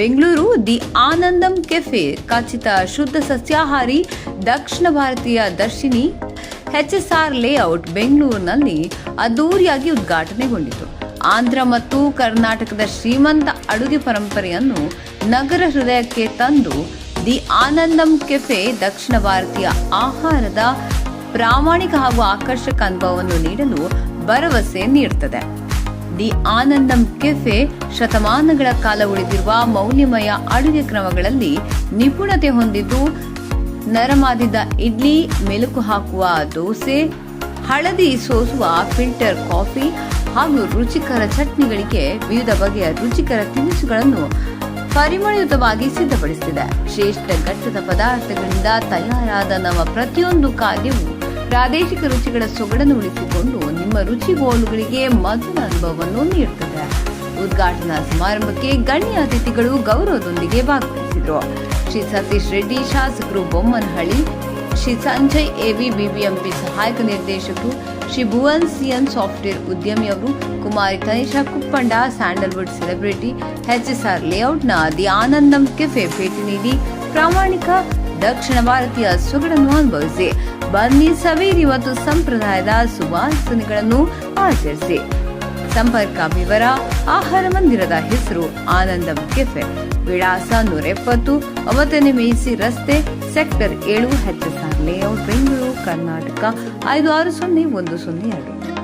Bengaluru, the Anandam cafe, ಖಚಿತ ಶುದ್ಧ ಸಸ್ಯಾಹಾರಿ, ದಕ್ಷಿಣ ಭಾರತೀಯ ದರ್ಶಿನಿ ಎಚ್ಎಸ್ಆರ್ ಲೇಔಟ್ ಬೆಂಗಳೂರಿನಲ್ಲಿ ಅದ್ದೂರಿಯಾಗಿ ಉದ್ಘಾಟನೆಗೊಂಡಿತು. ಆಂಧ್ರ ಮತ್ತು ಕರ್ನಾಟಕದ ಶ್ರೀಮಂತ ಅಡುಗೆ ಪರಂಪರೆಯನ್ನು ನಗರ ಹೃದಯಕ್ಕೆ ತಂದು, ದಿ ಆನಂದಂ ಕೆಫೆ ದಕ್ಷಿಣ ಭಾರತೀಯ ಆಹಾರದ ಪ್ರಾಮಾಣಿಕ ಹಾಗೂ ಆಕರ್ಷಕ ಅನುಭವವನ್ನು ನೀಡಲು ಭರವಸೆ ನೀಡುತ್ತದೆ ದಿ ಆನಂದಂ ಕೆಫೆ ಶತಮಾನಗಳ ಕಾಲ ಉಳಿದಿರುವ ಮೌಲ್ಯಮಯ ಅಡುಗೆ ಕ್ರಮಗಳಲ್ಲಿ ನಿಪುಣತೆ ಹೊಂದಿದ್ದು, ನರಮಾದಿದ ಇಡ್ಲಿ, ಮೆಲುಕು ಹಾಕುವ ದೋಸೆ, ಹಳದಿ ಸೋಸುವ ಫಿಲ್ಟರ್ ಕಾಫಿ ಹಾಗೂ ರುಚಿಕರ ಚಟ್ನಿಗಳಿಗೆ ವಿವಿಧ ಬಗೆಯ ರುಚಿಕರ ತಿನಿಸುಗಳನ್ನು ಪರಿಮಳಯುತವಾಗಿ ಸಿದ್ಧಪಡಿಸಿದೆ. ಶ್ರೇಷ್ಠ ಘಟ್ಟದ ಪದಾರ್ಥಗಳಿಂದ ತಯಾರಾದ ನಮ್ಮ ಪ್ರತಿಯೊಂದು ಖಾದ್ಯವು ಪ್ರಾದೇಶಿಕ ರುಚಿಗಳ ಸೊಗಡನ್ನು ಉಳಿಸಿಕೊಂಡು ನಿಮ್ಮ ರುಚಿ ಗೋಲುಗಳಿಗೆ ಮಧುರ ಅನುಭವವನ್ನು ನೀಡುತ್ತದೆ. ಉದ್ಘಾಟನಾ ಸಮಾರಂಭಕ್ಕೆ ಗಣ್ಯ ಅತಿಥಿಗಳು ಗೌರವದೊಂದಿಗೆ ಭಾಗವಹಿಸಿದರು. ಶ್ರೀ ಸತೀಶ್ ರೆಡ್ಡಿ, ಶಾಸಕರು ಬೊಮ್ಮನಹಳ್ಳಿ, ಶ್ರೀ ಸಂಜಯ್ ಎವಿ, ಬಿಬಿಎಂಪಿ ಸಹಾಯಕ ನಿರ್ದೇಶಕರು, ಶ್ರೀ ಭುವನ್ ಸಿಎನ್ ಸಾಫ್ಟ್ವೇರ್ ಉದ್ಯಮಿ ಅವರು, Kumari Tanisha Kuppanda, Sandalwood celebrity HSR ಲೇಔಟ್ನ the Anandam cafe ಭೇಟಿ ನೀಡಿ ಪ್ರಾಮಾಣಿಕ ದಕ್ಷಿಣ ಭಾರತೀಯ ಸೊಗಡನ್ನು ಅನುಭವಿಸಿ. ಬನ್ನಿ ಸವೇರಿ ಮತ್ತು ಸಂಪ್ರದಾಯದ ಸುವಾಸನೆಗಳನ್ನು ಆಚರಿಸಿ. ಸಂಪರ್ಕ ವಿವರ, ಆಹಾರ ಮಂದಿರದ ಹೆಸರು, ಆನಂದಂ ಕೆಫೆ, ವಿಳಾಸ ನೂರ ಎಪ್ಪತ್ತು ಒಂಬತ್ತನೇ ಮೇಸಿ ರಸ್ತೆ, ಸೆಕ್ಟರ್ ಏಳು ಎಚ್ಎಸ್ಆರ್ ಲೇಔಟ್ ಬೆಂಗಳೂರು, ಕರ್ನಾಟಕ, ಐದು ಆರು ಸೊನ್ನೆ ಒಂದು ಸೊನ್ನೆ ಎರಡು.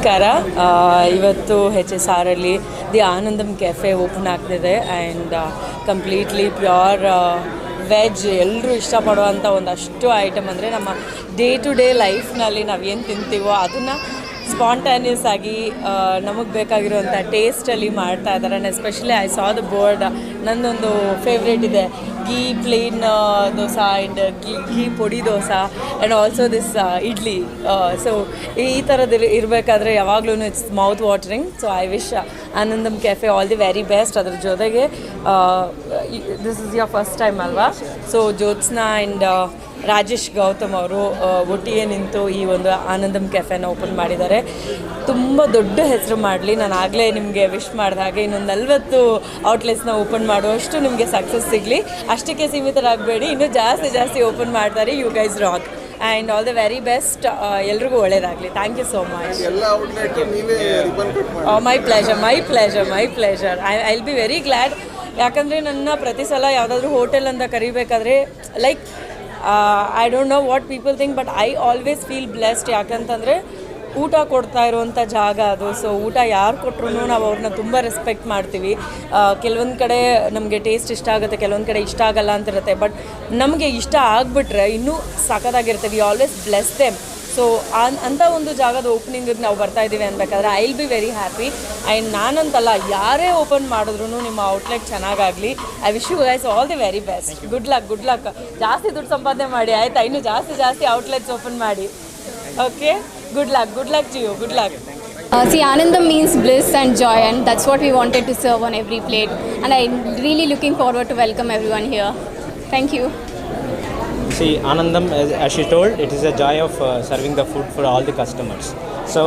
ನಮಸ್ಕಾರ. ಇವತ್ತು ಹೆಚ್ ಎಸ್ ಆರಲ್ಲಿ ದಿ ಆನಂದಂ ಕೆಫೆ ಓಪನ್ ಆಗ್ತಿದೆ ಆ್ಯಂಡ್ ಕಂಪ್ಲೀಟ್ಲಿ ಪ್ಯೂರ್ ವೆಜ್ ಎಲ್ಲರೂ ಇಷ್ಟಪಡುವಂಥ ಒಂದಷ್ಟು ಐಟಮ್ ಅಂದರೆ ನಮ್ಮ ಡೇ ಟು ಡೇ ಲೈಫ್ನಲ್ಲಿ ಏನು ತಿಂತೀವೋ ಅದನ್ನು ಸ್ಪಾಂಟಾನಿಯಸ್ ಆಗಿ ನಮಗೆ ಬೇಕಾಗಿರುವಂಥ ಟೇಸ್ಟಲ್ಲಿ ಮಾಡ್ತಾ ಇದ್ದಾರೆ and especially I saw the board ನನ್ನೊಂದು ಫೇವ್ರೇಟ್ ಇದೆ. Ghee plain dosa and ghee ghee podi dosa and also this idli. So ಈ ಥರದ್ದು ಇರಬೇಕಾದ್ರೆ ಯಾವಾಗಲೂ it's mouth watering so I wish Anandam cafe all the very best ಅದ್ರ ಜೊತೆಗೆ this is your first time ಅಲ್ವಾ? So Jyotsna and Rajesh Gautam ಅವರು ಒಟ್ಟಿಗೆ ನಿಂತು ಈ ಒಂದು ಆನಂದಂ ಕೆಫೆನ ಓಪನ್ ಮಾಡಿದ್ದಾರೆ. ತುಂಬ ದೊಡ್ಡ ಹೆಸರು ಮಾಡಲಿ. ನಾನು ಆಗಲೇ ನಿಮಗೆ ವಿಶ್ ಮಾಡಿದ ಹಾಗೆ ಇನ್ನೊಂದು ನಲ್ವತ್ತು ಔಟ್ಲೆಟ್ಸ್ನ ಓಪನ್ ಮಾಡುವಷ್ಟು ನಿಮಗೆ ಸಕ್ಸಸ್ ಸಿಗಲಿ. ಅಷ್ಟಕ್ಕೆ ಸೀಮಿತರಾಗಬೇಡಿ. ಇನ್ನೂ ಜಾಸ್ತಿ ಜಾಸ್ತಿ ಓಪನ್ ಮಾಡ್ತಾರೆ you guys rock and all the very best ಎಲ್ರಿಗೂ ಒಳ್ಳೇದಾಗಲಿ. Thank you so much my pleasure my pleasure my pleasure I I will be very glad ಯಾಕಂದರೆ ನನ್ನ ಪ್ರತಿ ಸಲ ಯಾವುದಾದ್ರೂ ಹೋಟೆಲ್ ಅಂತ ಕರಿಬೇಕಾದ್ರೆ like I don't know what people think but I always feel blessed ಯಾಕಂತಂದರೆ ಊಟ ಕೊಡ್ತಾ ಇರುವಂಥ ಜಾಗ ಅದು. ಸೊ ಊಟ ಯಾರು ಕೊಟ್ರೂ ನಾವು ಅವ್ರನ್ನ ತುಂಬ ರೆಸ್ಪೆಕ್ಟ್ ಮಾಡ್ತೀವಿ. ಕೆಲವೊಂದು ಕಡೆ ನಮಗೆ ಟೇಸ್ಟ್ ಇಷ್ಟ ಆಗುತ್ತೆ, ಕೆಲವೊಂದು ಕಡೆ ಇಷ್ಟ ಆಗಲ್ಲ ಅಂತ ಇರುತ್ತೆ ಬಟ್ ನಮಗೆ ಇಷ್ಟ ಆಗಿಬಿಟ್ರೆ ಇನ್ನೂ ಸಖತ್ತಾಗಿರುತ್ತೆ. We always bless them so ಅಂಥ ಒಂದು ಜಾಗದ ಓಪನಿಂಗಿಗೆ ನಾವು ಬರ್ತಾ ಇದ್ದೀವಿ ಅನ್ಬೇಕಾದ್ರೆ I will be very happy and ನಾನಂತಲ್ಲ ಯಾರೇ ಓಪನ್ ಮಾಡಿದ್ರು ನಿಮ್ಮ outlet ಚೆನ್ನಾಗಾಗಲಿ. I wish you guys all the very best good luck good luck ಜಾಸ್ತಿ ದುಡ್ಡು ಸಂಪಾದನೆ ಮಾಡಿ ಆಯ್ತಾ? ಇನ್ನೂ ಜಾಸ್ತಿ ಜಾಸ್ತಿ ಔಟ್ಲೆಟ್ಸ್ ಓಪನ್ ಮಾಡಿ. Okay good luck good luck to you good luck Uh, see, Anandam means bliss and joy, and that's what we wanted to serve on every plate. And I'm really looking forward to welcome everyone here. Thank you. See, Anandam, as, as she told, it is a joy of uh, serving the food for all the customers. So,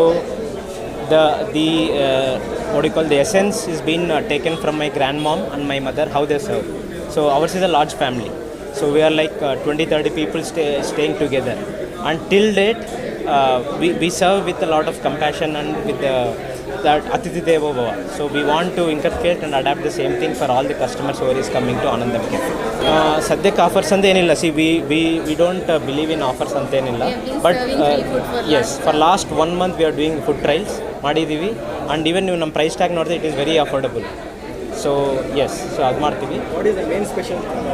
the the uh, what do you call the essence is being uh, taken from my grandmom and my mother how they serve. So ours is a large family. So we are like uh, 20, 30 people stay, staying together. Until date, uh, we, we serve with a lot of compassion and with the that Atiti Devo Bhava. So we want to inculcate and adapt the same thing for all the customers who is coming to Anandam Cafe. ಸದ್ಯಕ್ಕೆ offers ಅಂತ ಏನಿಲ್ಲ see we we we don't believe in offers ಅಂತ ಏನಿಲ್ಲ but yes for last one month we are doing food trails ಮಾಡಿದ್ದೀವಿ and even ನೀವು ನಮ್ಮ price tag ನೋಡಿದ್ರೆ it is very affordable so yes so ಅದು ಮಾಡ್ತೀವಿ the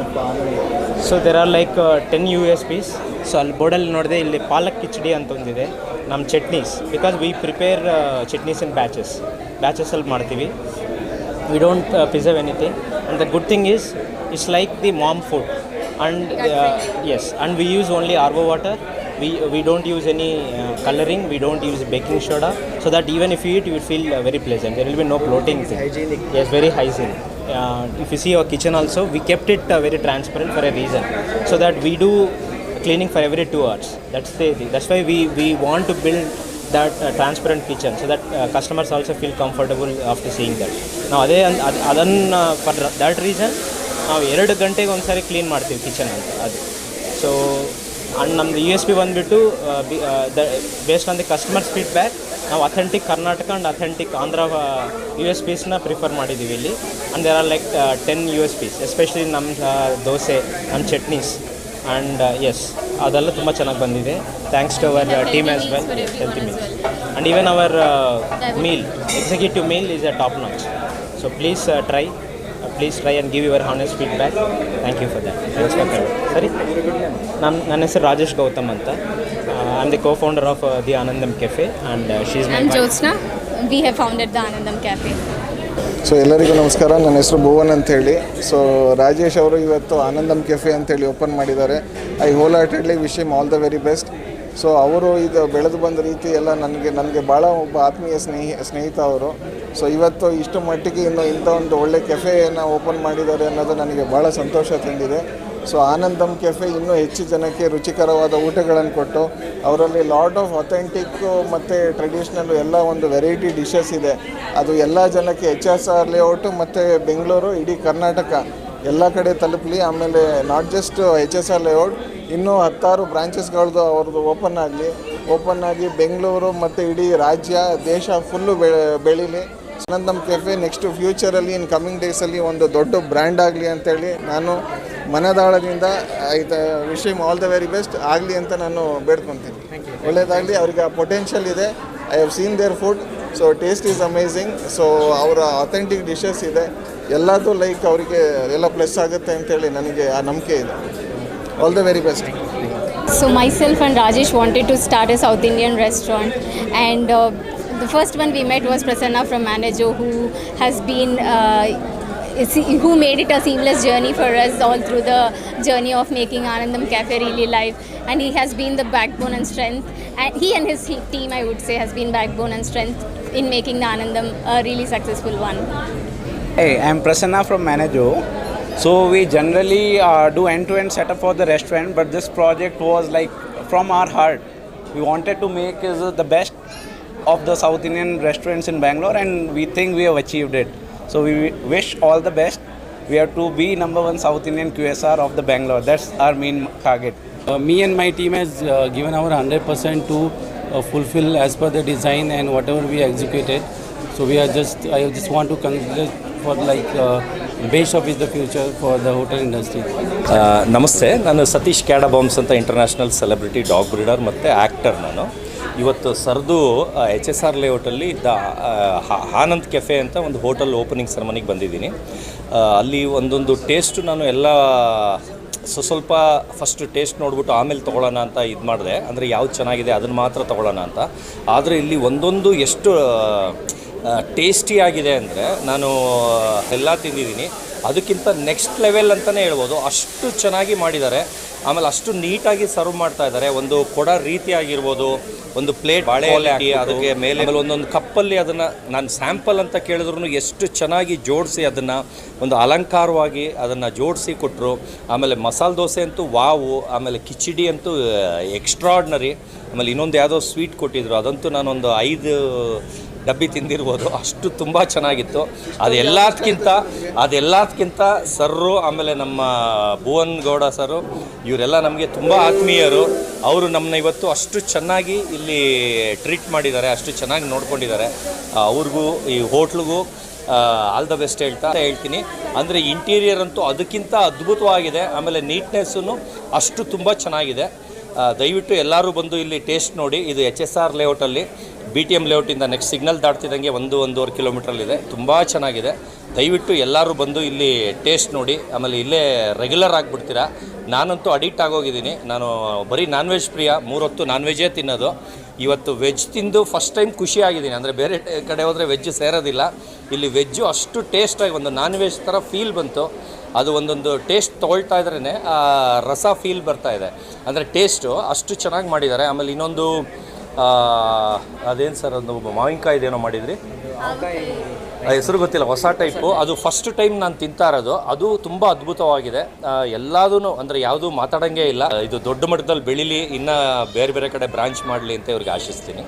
so there are like ten U S Ps so ಅಲ್ಲಿ ಬೋರ್ಡಲ್ಲಿ ನೋಡಿದೆ ಇಲ್ಲಿ ಪಾಲಕ್ ಕಿಚಡಿ ಅಂತ ಒಂದಿದೆ ನಮ್ಮ chutneys because we prepare chutneys in batches ಬ್ಯಾಚಸಲ್ಲಿ ಮಾಡ್ತೀವಿ we don't preserve anything and the good thing is it's like the mom food and yes and we use only RO water we, we don't use any uh, coloring, we don't use baking soda, so that even if you eat, you will feel uh, very pleasant. There will be no bloating thing. hygienic. Yes, very hygienic. Uh, if you see our kitchen also, we kept it uh, very transparent for a reason, so that we do cleaning for every two hours. That's the that's why we we want to build that uh, transparent kitchen so that uh, customers also feel comfortable after seeing that. ನಾವು ಅದೇ ಅದನ್ನು fur that reason ನಾವು ಎರಡು ಗಂಟೆಗೆ ಒಂದು ಸಾರಿ clean ಮಾಡ್ತೀವಿ kitchen ಅಂತ ಅದು ಸೊ ಆ್ಯಂಡ್ ನಮ್ದು ಯು ಎಸ್ ಪಿ ಬಂದುಬಿಟ್ಟು the based on the customers feedback ನಾವು authentic Karnataka and authentic Andhra U S ಪೀಸ್ನ prefer ಮಾಡಿದ್ದೀವಿ ಇಲ್ಲಿ and there are like ten U S Ps especially ನಮ್ಮ ದೋಸೆ ನಮ್ಮ ಚಟ್ನೀಸ್ ಆ್ಯಂಡ್ ಎಸ್ ಅದೆಲ್ಲ ತುಂಬ ಚೆನ್ನಾಗಿ ಬಂದಿದೆ. Thanks to our team as well healthy meal and even our meal executive meal is a top notch so please try please try and give your honest feedback thank you for that thanks for ಸರಿ ನಮ್ಮ ನನ್ನ ಹೆಸರು ರಾಜೇಶ್ ಗೌತಮ್ ಅಂತ. I am the co founder of the Anandam cafe and she's my we have We the Anandam the Anandam Cafe. So ಎಲ್ಲರಿಗೂ ನಮಸ್ಕಾರ. ನನ್ನ ಹೆಸರು ಭುವನ್ ಅಂತ ಹೇಳಿ ಸೊ ರಾಜೇಶ್ ಅವರು ಇವತ್ತು ಆನಂದಮ್ ಕೆಫೆ ಅಂತೇಳಿ ಓಪನ್ ಮಾಡಿದ್ದಾರೆ. I wholeheartedly wish him all the very best. So ಅವರು ಇದು ಬೆಳೆದು ಬಂದ ರೀತಿ ಎಲ್ಲ ನನಗೆ ನನಗೆ ಭಾಳ ಒಬ್ಬ ಆತ್ಮೀಯ ಸ್ನೇಹಿ, ಸ್ನೇಹಿತ ಅವರು. ಸೊ ಇವತ್ತು ಇಷ್ಟು ಮಟ್ಟಿಗೆ ಇನ್ನು ಇಂಥ ಒಂದು ಒಳ್ಳೆ ಕೆಫೆಯನ್ನು ಓಪನ್ ಮಾಡಿದ್ದಾರೆ ಅನ್ನೋದು ನನಗೆ ಭಾಳ ಸಂತೋಷ ತಂದಿದೆ. ಸೊ ಆನಂದಮ್ ಕೆಫೆ ಇನ್ನೂ ಹೆಚ್ಚು ಜನಕ್ಕೆ ರುಚಿಕರವಾದ ಊಟಗಳನ್ನು ಕೊಟ್ಟು ಅವರಲ್ಲಿ ಲಾಟ್ ಆಫ್ ಅಥೆಂಟಿಕ್ ಮತ್ತು ಟ್ರೆಡಿಷ್ನಲ್ ಎಲ್ಲ ಒಂದು ವೆರೈಟಿ ಡಿಶಸ್ ಇದೆ. ಅದು ಎಲ್ಲ ಜನಕ್ಕೆ ಎಚ್ ಎಸ್ ಆರ್ ಲೇಔಟು ಮತ್ತು ಬೆಂಗಳೂರು, ಇಡೀ ಕರ್ನಾಟಕ ಎಲ್ಲ ಕಡೆ ತಲುಪಲಿ. ಆಮೇಲೆ not just H S R layout ಇನ್ನೂ ಹತ್ತಾರು ಬ್ರಾಂಚಸ್ಗಳದ್ದು ಅವ್ರದ್ದು ಓಪನ್ ಆಗಲಿ. ಓಪನ್ ಆಗಿ ಬೆಂಗಳೂರು ಮತ್ತು ಇಡೀ ರಾಜ್ಯ, ದೇಶ ಫುಲ್ಲು ಬೆಳೀಲಿ. ಆನಂದಮ್ ಕೆಫೆ ನೆಕ್ಸ್ಟ್ ಫ್ಯೂಚರಲ್ಲಿ ಇನ್ ಕಮಿಂಗ್ ಡೇಸಲ್ಲಿ ಒಂದು ದೊಡ್ಡ ಬ್ರ್ಯಾಂಡ್ ಆಗಲಿ ಅಂತೇಳಿ ನಾನು ಮನದಾಳದಿಂದ ಆಯ್ತು wish all the very best ಆಗಲಿ ಅಂತ ನಾನು ಬೇಡ್ಕೊತೀನಿ. ಒಳ್ಳೆಯದಾಗಲಿ ಅವ್ರಿಗೆ ಆ ಪೊಟೆನ್ಷಿಯಲ್ ಇದೆ. I have seen their food so taste is amazing so ಅವರ ಅಥೆಂಟಿಕ್ ಡಿಶಸ್ ಇದೆ. ಎಲ್ಲದೂ ಲೈಕ್ ಅವರಿಗೆ ಎಲ್ಲ ಪ್ಲಸ್ ಆಗುತ್ತೆ ಅಂತೇಳಿ ನನಗೆ ಆ ನಂಬಿಕೆ ಇದೆ. All the very best so myself and Rajesh wanted to start a south Indian restaurant, and uh, first first V met was was Prasanna manager Manager, who has been. Uh, who made it a seamless journey for us all through the journey of making Anandam Cafe really live, and he has been the backbone and strength. And he and his team, I would say, has been backbone and strength in making the Anandam a really successful one. Hey, I'm Prasanna from Manajo. So we generally uh, do end-to-end setup for the restaurant, but this project was like from our heart. We wanted to make the best of the South Indian restaurants in Bangalore, and we think we have achieved it. So we wish all the best. We have to be number one South Indian QSR of the Bangalore. That's our main target. Uh, me and my team has uh, given our 100% to uh, fulfill as per the design and whatever we executed. So we are just, I just want to congratulate for like uh, base of is the future for the hotel industry. ಆ, ನಮಸ್ತೆ ನಾನು ಸತೀಶ್ ಕ್ಯಾಡಬಾಮ್ಸ್ ಅಂತ international celebrity dog breeder ಮತ್ತು actor ನಾನು ಇವತ್ತು ಸರ್ದು H S R ಲೇಔಟಲ್ಲಿ the Anand cafe ಅಂತ ಒಂದು ಹೋಟೆಲ್ ಓಪನಿಂಗ್ ಸೆರೆಮನಿಗೆ ಬಂದಿದ್ದೀನಿ. ಅಲ್ಲಿ ಒಂದೊಂದು ಟೇಸ್ಟು ನಾನು ಎಲ್ಲ ಸೊ ಸ್ವಲ್ಪ ಫಸ್ಟ್ ಟೇಸ್ಟ್ ನೋಡ್ಬಿಟ್ಟು ಆಮೇಲೆ ತೊಗೊಳ್ಳೋಣ ಅಂತ ಇದು ಮಾಡಿದೆ. ಅಂದರೆ ಯಾವ್ದು ಚೆನ್ನಾಗಿದೆ ಅದನ್ನು ಮಾತ್ರ ತೊಗೊಳ್ಳೋಣ ಅಂತ. ಆದರೆ ಇಲ್ಲಿ ಒಂದೊಂದು ಎಷ್ಟು ಟೇಸ್ಟಿಯಾಗಿದೆ ಅಂದರೆ ನಾನು ಎಲ್ಲ ತಿಂದಿದ್ದೀನಿ. ಅದಕ್ಕಿಂತ ನೆಕ್ಸ್ಟ್ ಲೆವೆಲ್ ಅಂತಲೇ ಹೇಳ್ಬೋದು. ಅಷ್ಟು ಚೆನ್ನಾಗಿ ಮಾಡಿದ್ದಾರೆ. ಆಮೇಲೆ ಅಷ್ಟು ನೀಟಾಗಿ ಸರ್ವ್ ಮಾಡ್ತಾ ಇದ್ದಾರೆ. ಒಂದು ಕೊಡ ರೀತಿ ಆಗಿರ್ಬೋದು ಒಂದು ಪ್ಲೇಟ್ ಬಾಳೆ ಅದಕ್ಕೆ ಮೇಲೆ ಆಮೇಲೆ ಒಂದೊಂದು ಕಪ್ಪಲ್ಲಿ ಅದನ್ನು ನಾನು ಸ್ಯಾಂಪಲ್ ಅಂತ ಕೇಳಿದ್ರು ಎಷ್ಟು ಚೆನ್ನಾಗಿ ಜೋಡಿಸಿ ಅದನ್ನು ಒಂದು ಅಲಂಕಾರವಾಗಿ ಅದನ್ನು ಜೋಡಿಸಿ ಕೊಟ್ಟರು ಆಮೇಲೆ ಮಸಾಲೆ ದೋಸೆ ಅಂತೂ ವಾವು ಆಮೇಲೆ ಕಿಚಡಿ ಅಂತೂ ಎಕ್ಸ್ಟ್ರಾಡ್ನರಿ ಆಮೇಲೆ ಇನ್ನೊಂದು ಯಾವುದೋ ಸ್ವೀಟ್ ಕೊಟ್ಟಿದ್ರು. ಅದಂತೂ ನಾನೊಂದು ಐದು ಡಬ್ಬಿ ತಿಂದಿರ್ಬೋದು. ಅಷ್ಟು ತುಂಬ ಚೆನ್ನಾಗಿತ್ತು. ಅದೆಲ್ಲದಕ್ಕಿಂತ ಅದೆಲ್ಲದಕ್ಕಿಂತ ಸರ್ರು, ಆಮೇಲೆ ನಮ್ಮ ಭುವನ್ ಗೌಡ ಸರು ಇವರೆಲ್ಲ ನಮಗೆ ತುಂಬ ಆತ್ಮೀಯರು. ಅವರು ನಮ್ಮನ್ನ ಇವತ್ತು ಅಷ್ಟು ಚೆನ್ನಾಗಿ ಇಲ್ಲಿ ಟ್ರೀಟ್ ಮಾಡಿದ್ದಾರೆ, ಅಷ್ಟು ಚೆನ್ನಾಗಿ ನೋಡ್ಕೊಂಡಿದ್ದಾರೆ. ಅವ್ರಿಗೂ, ಈ ಹೋಟ್ಲಿಗೂ ಆಲ್ ದ ಬೆಸ್ಟ್ ಹೇಳ್ತಾ ಹೇಳ್ತೀನಿ. ಅಂದರೆ ಇಂಟೀರಿಯರ್ ಅಂತೂ ಅದಕ್ಕಿಂತ ಅದ್ಭುತವಾಗಿದೆ. ಆಮೇಲೆ ನೀಟ್ನೆಸ್ಸು ಅಷ್ಟು ತುಂಬ ಚೆನ್ನಾಗಿದೆ. ದಯವಿಟ್ಟು ಎಲ್ಲರೂ ಬಂದು ಇಲ್ಲಿ ಟೇಸ್ಟ್ ನೋಡಿ. ಇದು ಎಚ್ ಎಸ್ ಆರ್ ಲೇಔಟಲ್ಲಿ. ಬಿ ಟಿ ಎಂ ಲೇಔಟಿಂದ ನೆಕ್ಸ್ಟ್ ಸಿಗ್ನಲ್ ದಾಟ್ತಿದ್ದಂಗೆ ಒಂದು, ಒಂದೂವರೆ ಕಿಲೋಮೀಟ್ರಲ್ಲಿದೆ. ತುಂಬ ಚೆನ್ನಾಗಿದೆ. ದಯವಿಟ್ಟು ಎಲ್ಲರೂ ಬಂದು ಇಲ್ಲಿ ಟೇಸ್ಟ್ ನೋಡಿ. ಆಮೇಲೆ ಇಲ್ಲೇ ರೆಗ್ಯುಲರ್ ಆಗಿಬಿಡ್ತೀರಾ? ನಾನಂತೂ ಅಡಿಕ್ಟ್ ಆಗೋಗಿದ್ದೀನಿ. ನಾನು ಬರೀ ನಾನ್ ವೆಜ್ ಪ್ರಿಯ. ಮೂರೊತ್ತು ನಾನ್ ವೆಜ್ಜೇ ತಿನ್ನೋದು. ಇವತ್ತು ವೆಜ್ ತಿಂದು ಫಸ್ಟ್ ಟೈಮ್ ಖುಷಿ ಆಗಿದ್ದೀನಿ. ಅಂದರೆ ಬೇರೆ ಕಡೆ ಹೋದರೆ ವೆಜ್ ಸೇರೋದಿಲ್ಲ. ಇಲ್ಲಿ ವೆಜ್ಜು ಅಷ್ಟು ಟೇಸ್ಟಾಗಿ ಒಂದು ನಾನ್ ವೆಜ್ ಥರ ಫೀಲ್ ಬಂತು. ಅದು ಒಂದೊಂದು ಟೇಸ್ಟ್ ತೊಗೊಳ್ತಾ ಇದ್ರೇ ರಸ ಫೀಲ್ ಬರ್ತಾ ಇದೆ. ಅಂದರೆ ಟೇಸ್ಟು ಅಷ್ಟು ಚೆನ್ನಾಗಿ ಮಾಡಿದ್ದಾರೆ. ಆಮೇಲೆ ಇನ್ನೊಂದು ಅದೇನು ಸರ್ ಒಂದು ಮಾವಿನಕಾಯಿದೇನೋ ಮಾಡಿದ್ರಿ? ಹೆಸರು ಗೊತ್ತಿಲ್ಲ, ಹೊಸ ಟೈಪು. ಅದು ಫಸ್ಟ್ ಟೈಮ್ ನಾನು ತಿಂತಾ ಇರೋದು. ಅದು ತುಂಬ ಅದ್ಭುತವಾಗಿದೆ. ಎಲ್ಲದೂ ಅಂದರೆ ಯಾವುದೂ ಮಾತಾಡೋಂಗೇ ಇಲ್ಲ. ಇದು ದೊಡ್ಡ ಮಟ್ಟದಲ್ಲಿ ಬೆಳೀಲಿ, ಇನ್ನೂ ಬೇರೆ ಬೇರೆ ಕಡೆ ಬ್ರಾಂಚ್ ಮಾಡಲಿ ಅಂತ ಇವ್ರಿಗೆ ಆಶಿಸ್ತೀನಿ.